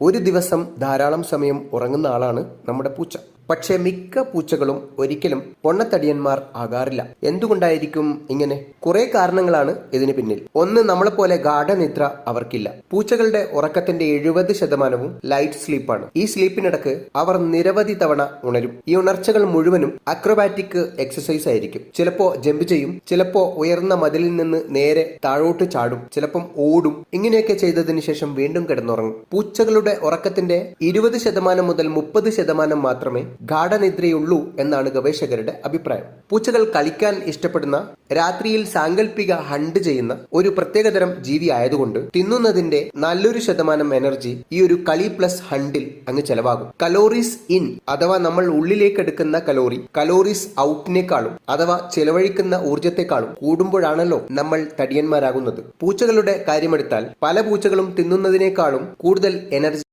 ഒരു ദിവസം ധാരാളം സമയം ഉറങ്ങുന്ന ആളാണ് നമ്മുടെ പൂച്ച. പക്ഷേ മിക്ക പൂച്ചകളും ഒരിക്കലും പൊണ്ണത്തടിയന്മാർ ആകാറില്ല. എന്തുകൊണ്ടായിരിക്കും ഇങ്ങനെ? കുറെ കാരണങ്ങളാണ് ഇതിന് പിന്നിൽ. ഒന്ന് നമ്മളെപ്പോലെ ഗാഠനിദ്ര അവർക്കില്ല. പൂച്ചകളുടെ ഉറക്കത്തിന്റെ എഴുപത് ശതമാനവും ലൈറ്റ് സ്ലീപ്പാണ്. ഈ സ്ലീപ്പിനിടക്ക് അവർ നിരവധി തവണ ഉണരും. ഈ ഉണർച്ചകൾ മുഴുവനും അക്രോബാറ്റിക് എക്സസൈസ് ആയിരിക്കും. ചിലപ്പോ ജമ്പ് ചെയ്യും ചിലപ്പോ ഉയർന്ന മതിലിൽ നിന്ന് നേരെ താഴോട്ട് ചാടും ചിലപ്പം ഓടും. ഇങ്ങനെയൊക്കെ ചെയ്തതിന് ശേഷം വീണ്ടും കിടന്നുറങ്ങും. പൂച്ചകളുടെ ഉറക്കത്തിന്റെ ഇരുപത് ശതമാനം മുതൽ മുപ്പത് ശതമാനം മാത്രമേ ഗാഠനിദ്രയുള്ളൂ എന്നാണ് ഗവേഷകരുടെ അഭിപ്രായം. പൂച്ചകൾ കളിക്കാൻ ഇഷ്ടപ്പെടുന്ന രാത്രിയിൽ സാങ്കല്പിക ഹണ്ട് ചെയ്യുന്ന ഒരു പ്രത്യേകതരം ജീവി ആയതുകൊണ്ട് തിന്നുന്നതിന്റെ നല്ലൊരു ശതമാനം എനർജി ഈ ഒരു കളി പ്ലസ് ഹണ്ടിൽ അങ്ങ് ചെലവാകും. കലോറീസ് ഇൻ അഥവാ നമ്മൾ ഉള്ളിലേക്ക് എടുക്കുന്ന കലോറി കലോറീസ് ഔട്ടിനേക്കാളും അഥവാ ചെലവഴിക്കുന്ന ഊർജത്തെക്കാളും കൂടുമ്പോഴാണല്ലോ നമ്മൾ തടിയന്മാരാകുന്നത്. പൂച്ചകളുടെ കാര്യമെടുത്താൽ പല പൂച്ചകളും തിന്നുന്നതിനേക്കാളും കൂടുതൽ എനർജി